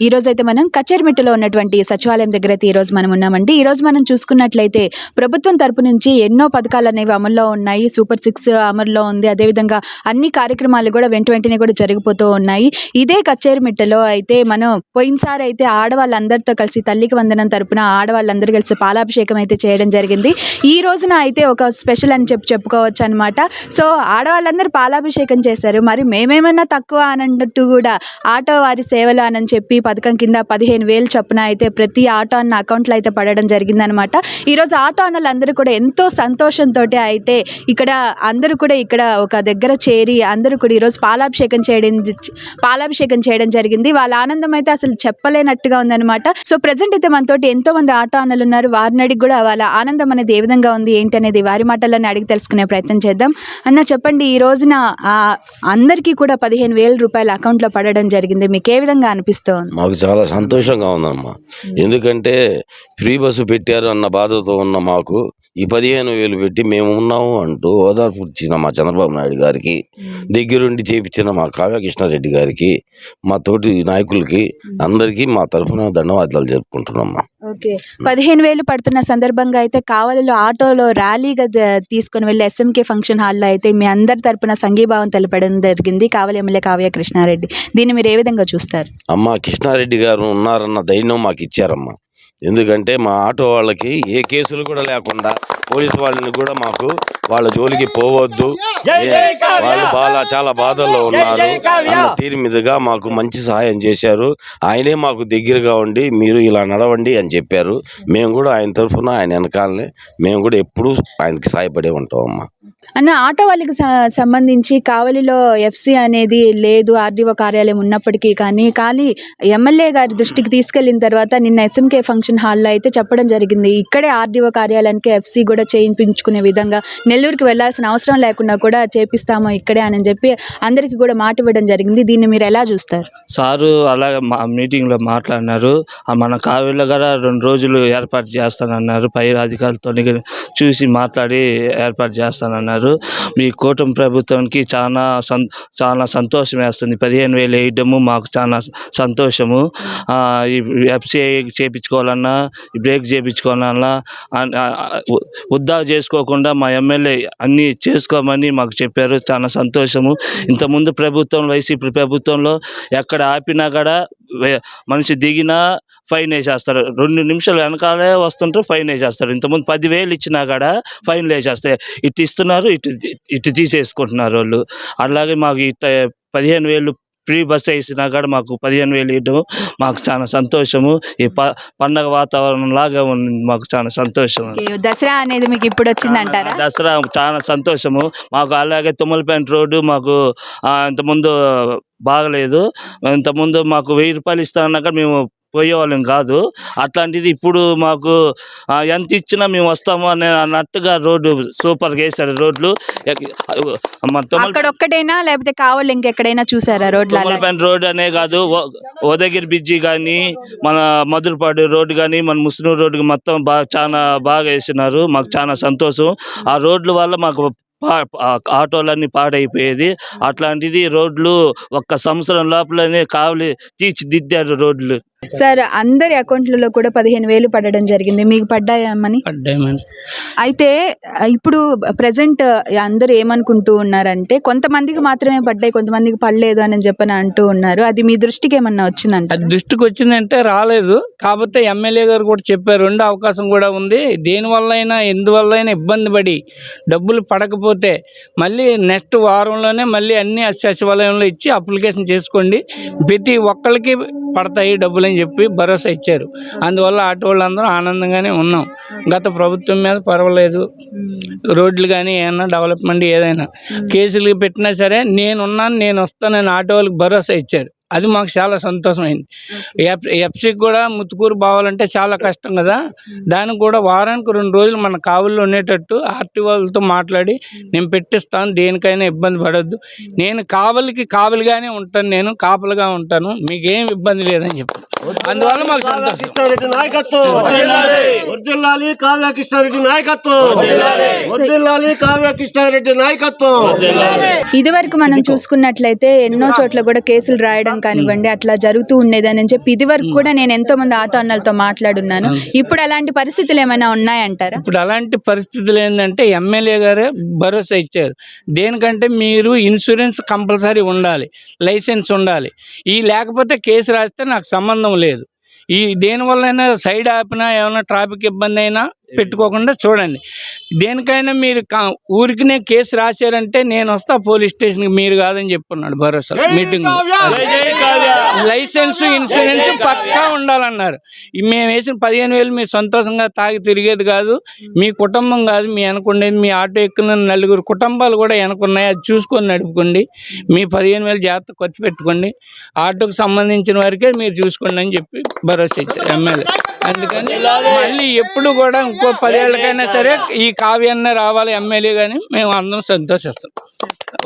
ఈ- రోజు అయితే మనం కచ్చేరిమిట్టలో ఉన్నటువంటి సచివాలయం దగ్గర అయితే ఈ రోజు మనం ఉన్నామండి. ఈ రోజు మనం చూసుకున్నట్లయితే ప్రభుత్వం తరపు నుంచి ఎన్నో పథకాలు అనేవి అమల్లో ఉన్నాయి. సూపర్ సిక్స్ అమల్లో ఉంది. అదేవిధంగా అన్ని కార్యక్రమాలు కూడా వెంట వెంటనే కూడా జరిగిపోతూ ఉన్నాయి. ఇదే కచ్చేరిమిట్టలో అయితే మనం పోయినసారి అయితే ఆడవాళ్ళందరితో కలిసి తల్లికి వందనం తరపున ఆడవాళ్ళందరూ కలిసి పాలాభిషేకం అయితే చేయడం జరిగింది. ఈ రోజున అయితే ఒక స్పెషల్ అని చెప్పి చెప్పుకోవచ్చు అనమాట సో ఆడవాళ్ళందరూ పాలాభిషేకం చేశారు. మరి మేమేమన్నా తక్కువ అనట్టు అన్నట్టు కూడా ఆటో వారి సేవలు అని చెప్పి పథకం కింద పదిహేను వేలు చొప్పున అయితే ప్రతి ఆటో అన్న అకౌంట్లో అయితే పడడం జరిగిందనమాట ఈరోజు ఆటో అన్నలందరూ కూడా ఎంతో సంతోషంతో అయితే ఇక్కడ అందరూ కూడా ఇక్కడ ఒక దగ్గర చేరి అందరూ కూడా ఈరోజు పాలాభిషేకం చేయడం పాలాభిషేకం చేయడం జరిగింది. వాళ్ళ ఆనందం అయితే అసలు చెప్పలేనట్టుగా ఉందన్నమాట. సో ప్రజెంట్ అయితే మనతోటి ఎంతో మంది ఆటో అన్నలు ఉన్నారు. వారిని అడిగి కూడా వాళ్ళ ఆనందం అనేది ఏ విధంగా ఉంది ఏంటి అనేది వారి మాటల్లోనే అడిగి తెలుసుకునే ప్రయత్నం చేద్దాం. అన్న చెప్పండి ఈ రోజున అందరికీ కూడా పదిహేను వేల రూపాయల అకౌంట్లో పడడం జరిగింది. మీకు ఏ విధంగా అనిపిస్తోంది? మాకు చాలా సంతోషంగా ఉందమ్మా. ఎందుకంటే ఫ్రీ బస్సు పెట్టారు అన్న బాధతో ఉన్న మాకు. ఈ పదిహేను వేలు పెట్టి మేము ఉన్నాము అంటూ ఓదార్పు ఇచ్చిన మా చంద్రబాబు నాయుడు గారికి దగ్గరుండి చేపించిన మా కావ్య కృష్ణారెడ్డి గారికి మా తోటి నాయకులకి అందరికీ మా తరఫున ధన్యవాదాలు జరుపుకుంటున్నామ్మా ఓకే. పదిహేను వేలు పడుతున్న సందర్భంగా అయితే కావలిలో ఆటోలో ర్యాలీగా తీసుకొని వెళ్ళి ఎస్ఎంకే ఫంక్షన్ హాల్లో అయితే మీ అందరి తరపున సంఘీభావం తెలపడం జరిగింది. కావలి ఎమ్మెల్యే కావ్య కృష్ణారెడ్డి. దీన్ని మీరు ఏ విధంగా చూస్తారు? అమ్మ కృష్ణారెడ్డి గారు ఉన్నారన్న ధైర్యం మాకు ఇచ్చారమ్మా. ఎందుకంటే మా ఆటో వాళ్ళకి ఏ కేసులు కూడా లేకుండా పోలీసు వాళ్ళని కూడా మాకు వాళ్ళ జోలికి పోవద్దు. వాళ్ళు బాగా చాలా బాధల్లో ఉన్నారు. అన్న తీరు మీదుగా మాకు మంచి సహాయం చేశారు. ఆయనే మాకు దగ్గరగా ఉండి మీరు ఇలా నడవండి అని చెప్పారు. మేము కూడా ఆయన తరఫున ఆయన వెనకాలనే మేము కూడా ఎప్పుడూ ఆయనకి సాయపడే ఉంటాం అమ్మా. అన్న ఆటో వాళ్ళకి సంబంధించి కావలిలో ఎఫ్సి అనేది లేదు ఆర్డీఓ కార్యాలయం ఉన్నప్పటికీ కానీ కానీ ఎమ్మెల్యే గారి దృష్టికి తీసుకెళ్ళిన తర్వాత నిన్న ఎస్ఎంకే ఫంక్షన్ హాల్లో అయితే చెప్పడం జరిగింది. ఇక్కడే ఆర్డీఓ కార్యాలయానికి ఎఫ్సి కూడా చేయించుకునే విధంగా నెల్లూరుకి వెళ్ళాల్సిన అవసరం లేకుండా కూడా చేపిస్తాము ఇక్కడే అని చెప్పి అందరికీ కూడా మాట ఇవ్వడం జరిగింది. దీన్ని మీరు ఎలా చూస్తారు? సారు అలాగే మా మీటింగ్లో మాట్లాడినారు. మన కావ్యలో కూడా రెండు రోజులు ఏర్పాటు చేస్తానన్నారు. పై అధికారులతో చూసి మాట్లాడి ఏర్పాటు చేస్తానన్నారు. మీ కూటమి ప్రభుత్వానికి చాలా సం చాలా సంతోషం వేస్తుంది. పదిహేను వేలు వేయడము మాకు చాలా సంతోషము. ఈ ఎఫ్సిఐ చేయించుకోవాలన్నా బ్రేక్ చేయించుకోవాలన్నా అన్- ఉద్దా చేసుకోకుండా మా ఎమ్మెల్యే అన్నీ చేసుకోమని మాకు చెప్పారు. చాలా సంతోషము. ఇంతకుముందు ప్రభుత్వం వైసీపీ ప్రభుత్వంలో ఎక్కడ ఆపినా కూడా మనిషి దిగినా ఫైన్ వేసేస్తారు. రెండు నిమిషాలు వెనకాలే వస్తుంటారు ఫైన్ వేసేస్తారు. ఇంతకుముందు పదివేలు ఇచ్చినా కూడా ఫైన్లు వేసేస్తాయి ఇటు ఇస్తున్నారు ఇటు ఇటు తీసేసుకుంటున్నారు వాళ్ళు. అలాగే మాకు ఇట్ట పదిహేను వేలు ఫ్రీ బస్ వేసినా కూడా మాకు పదిహేను వేలు ఇవ్వడం మాకు చాలా సంతోషము. ఈ ప పండగ వాతావరణం లాగా ఉంది మాకు చాలా సంతోషం. దసరా అనేది మీకు ఇప్పుడు వచ్చింది అంటారా దసరా చాలా సంతోషము. మాకు అలాగే తుమ్మలపేంట రోడ్డు మాకు ఇంతకుముందు బాగలేదు. ఇంతకుముందు మాకు వెయ్యి రూపాయలు ఇస్తానన్నాక మేము పోయేవాళ్ళం కాదు. అట్లాంటిది ఇప్పుడు మాకు ఎంత ఇచ్చినా మేము వస్తాము అనే అన్నట్టుగా రోడ్డు సూపర్గా వేశారు రోడ్లు. ఒక్కటైనా? లేకపోతే కావాలి ఇంకెక్కడైనా చూసారా రోడ్లు రోడ్ అనే కాదు ఉదయగిరి బ్రిడ్జి కానీ మన మధురపాడు రోడ్డు కానీ మన ముస్లిం రోడ్డు మొత్తం బాగా చాలా బాగా వేసినారు. మాకు చాలా సంతోషం. ఆ రోడ్ల వల్ల మాకు ఆటోలన్నీ పాడైపోయేది. అట్లాంటిది రోడ్లు ఒక్క సంవత్సరం లోపలనే కావలి తీర్చిదిద్దారు రోడ్లు. సార్ అందరి అకౌంట్లలో కూడా పదిహేను వేలు పడడం జరిగింది. మీకు పడ్డాయమ్మని పడ్డామని అయితే ఇప్పుడు ప్రజెంట్ అందరూ ఏమనుకుంటూ ఉన్నారంటే కొంతమందికి మాత్రమే పడ్డాయి కొంతమందికి పడలేదు అని చెప్పని అంటూ ఉన్నారు. అది మీ దృష్టికి ఏమన్నా వచ్చిందంట దృష్టికి వచ్చిందంటే రాలేదు. కాకపోతే ఎమ్మెల్యే గారు కూడా చెప్పారు రెండో అవకాశం కూడా ఉంది. దేనివల్ల అయినా ఎందువల్ల అయినా ఇబ్బంది పడి డబ్బులు పడకపోతే మళ్ళీ నెక్స్ట్ వారంలోనే మళ్ళీ అన్ని సచివాలయంలో ఇచ్చి అప్లికేషన్ చేసుకోండి. ప్రతి ఒక్కరికి పడతాయి డబ్బులు అని చెప్పి భరోసా ఇచ్చారు. అందువల్ల ఆటో వాళ్ళందరూ ఆనందంగానే ఉన్నాం. గత ప్రభుత్వం మీద పర్వాలేదు. రోడ్లు కానీ ఏమన్నా డెవలప్మెంట్ ఏదైనా. కేసులు పెట్టినా సరే నేనున్నాను నేను వస్తానని ఆటో వాళ్ళకి భరోసా ఇచ్చారు. అది మాకు చాలా సంతోషమైంది. ఎఫ్ ఎఫ్సీకి కూడా ముత్తుకూరు బావాలంటే చాలా కష్టం కదా. దానికి కూడా వారానికి రెండు రోజులు మన కావుల్లో ఉండేటట్టు ఆర్టీ వాళ్ళతో మాట్లాడి నేను పెట్టిస్తాను దేనికైనా ఇబ్బంది పడొద్దు. నేను కావలికి కావలిగానే ఉంటాను నేను కాపలుగా ఉంటాను మీకేం ఇబ్బంది లేదని చెప్పి. అందువల్ల మాకు సంతోషం. నాయకత్వం. వర్దిల్లాలి కావ్య కృష్ణారెడ్డి నాయకత్వం. వర్దిల్లాలి కావ్య కృష్ణారెడ్డి నాయకత్వం. ఇదివరకు మనం చూసుకున్నట్లయితే ఎన్నో చోట్ల కూడా కేసులు రాయడం కానివ్వండి అట్లా జరుగుతూ ఉండేదని చెప్పి ఇదివరకు కూడా నేను ఎంతో మంది ఆటో అన్నలతో మాట్లాడున్నాను ఇప్పుడు అలాంటి పరిస్థితులు ఏమైనా ఉన్నాయంటారా? ఇప్పుడు అలాంటి పరిస్థితులు ఏంటంటే ఎమ్మెల్యే గారే భరోసా ఇచ్చారు. దేనికంటే మీరు ఇన్సూరెన్స్ కంపల్సరీ ఉండాలి లైసెన్స్ ఉండాలి. ఈ లేకపోతే కేసు రాస్తే నాకు సంబంధం లేదు. ఈ దేనివల్లైనా సైడ్ ఆపినా ఏమైనా ట్రాఫిక్ ఇబ్బంది అయినా పెట్టుకోకుండా చూడండి. దేనికైనా మీరు కా- ఊరికినే కేసు రాశారంటే నేను వస్తా పోలీస్ స్టేషన్కి మీరు కాదని చెప్పున్నాడు భరోసా మీటింగ్. లైసెన్స్ ఇన్సూరెన్స్ పక్కా ఉండాలన్నారు. మేము వేసిన పదిహేను వేలు మీరు సంతోషంగా తాగి తిరిగేది కాదు. మీ కుటుంబం కాదు మీ అనుకునేది మీ ఆటో ఎక్కున్న నలుగురు కుటుంబాలు కూడా వెనుకున్నాయి. అది చూసుకొని నడుపుకోండి. మీ పదిహేను వేలు జాగ్రత్త ఖర్చు పెట్టుకోండి. ఆటోకి సంబంధించిన వరకే మీరు చూసుకోండి అని చెప్పి భరోసా ఇచ్చారు ఎమ్మెల్యే. అందుకని మళ్ళీ ఎప్పుడు కూడా ఇంకో పదేళ్ళకైనా సరే ఈ కావ్యాన్న రావాలి ఎమ్మెల్యే కానీ మేము అందరం సంతోషిస్తాం.